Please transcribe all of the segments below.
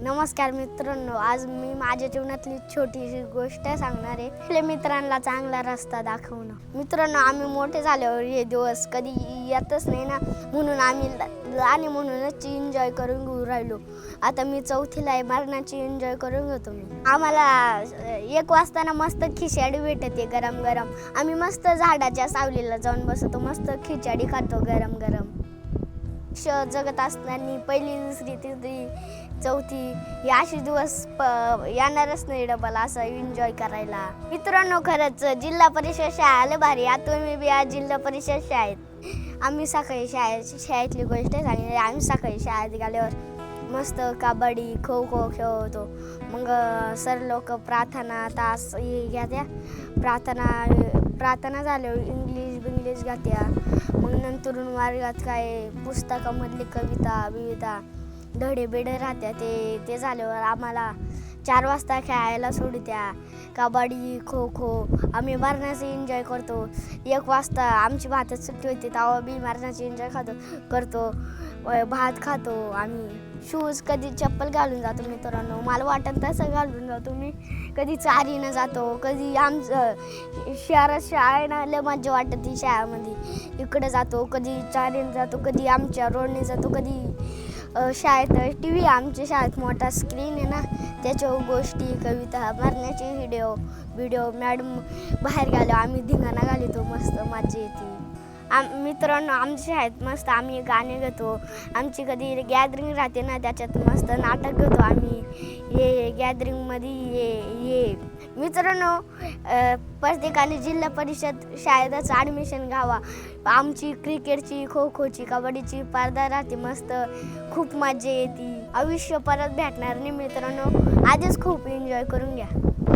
नमस्कार मित्रांनो आज मी माझ्या जीवनातली छोटीशी गोष्ट सांगणार आहे. आपल्या मित्रांना चांगला रस्ता दाखवणं. मित्रांनो आम्ही मोठे झाल्यावर हे दिवस कधी येतच नाही ना? म्हणून आम्ही आणि म्हणूनच एन्जॉय करून घेऊ राहिलो. आता मी चौथीला आहे मरणाची एन्जॉय करून घेतो मी. आम्हाला एक वाजताना मस्त खिचडी भेटते गरम गरम आम्ही मस्त झाडाच्या सावलीला जाऊन बसतो मस्त खिचडी खातो गरम गरम क्ष जगत असताना पहिली दुसरी तिसरी चौथी हे असे दिवस प येणारच नाही डबल असं एन्जॉय करायला. मित्रांनो खरंच जिल्हा परिषद शाळा आलं भारी आता तुम्ही बी आज जिल्हा परिषद शाळेत. आम्ही सकाळी शाळेत शाळेतली गोष्ट सांगितली. आम्ही सकाळी शाळेत गेल्यावर मस्त कबड्डी खो खो खेळतो. मग सर लोक प्रार्थना तास हे घ्या प्रार्थना प्रार्थना झाल्यावर इंग्लिश बिंग्लिश घात्या. मग नंतर वर्गात काय पुस्तकामधली कविता बिविता धडे बिडे राहत्या. ते ते झाल्यावर आम्हाला चार वाजता खेळायला सोडत्या. कबड्डी खो खो आम्ही मारण्याचं एन्जॉय करतो. एक वाजता आमची भातच सुट्टी होती तेव्हा बी मरणाची एन्जॉय खातो करतो व भात खातो. आम्ही शूज कधी चप्पल घालून जातो मित्रांनो. मला वाटत तसं घालून जातो मी. कधी चारीनं जातो कधी आमचं शहरात शाळेनं आहे ना लय मजा ती शाळेमध्ये. इकडे जातो कधी चारीनं जातो कधी आमच्या रोडने जातो कधी शाळेत टी व्ही आमच्या शाळेत मोठा स्क्रीन आहे ना. त्याच्यावर गोष्टी कविता मारण्याचे व्हिडिओ व्हिडिओ मॅडम बाहेर गेलो आम्ही धिंगाणा घालतो मस्त मजा येते. आम मित्रांनो आमच्या शाळेत मस्त आम्ही गाणे घेतो. आमची कधी गॅदरिंग राहते ना त्याच्यात मस्त नाटक घेतो आम्ही. ये गॅदरिंगमध्ये ये ये. मित्रांनो प्रत्येकाने जिल्हा परिषद शाळेतच ॲडमिशन घ्यावा. आमची क्रिकेटची खो खोची कबड्डीची स्पर्धा राहते मस्त. खूप मजा येते. आयुष्य परत भेटणार नाही मित्रांनो. आधीच खूप एन्जॉय करून घ्या.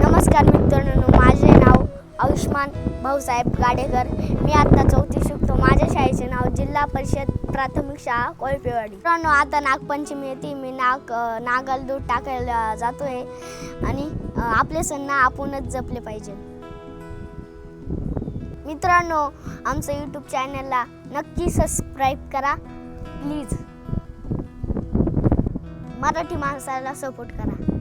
नमस्कार मित्रांनो. माझे नाव आयुष्मान भाऊसाहेब गाडेकर. मी आता चौथी शिकतो. माझ्या शाळेचे नाव जिल्हा परिषद प्राथमिक शाळा कोळपेवाडी. मित्रांनो आता नागपंचमी येते मी नाग नागाल दूध टाकायला जातोय. आणि आपले सण आपणच जपले पाहिजे. मित्रांनो आमचं यूट्यूब चॅनलला नक्की सबस्क्राईब करा. प्लीज मराठी माणसाला सपोर्ट करा.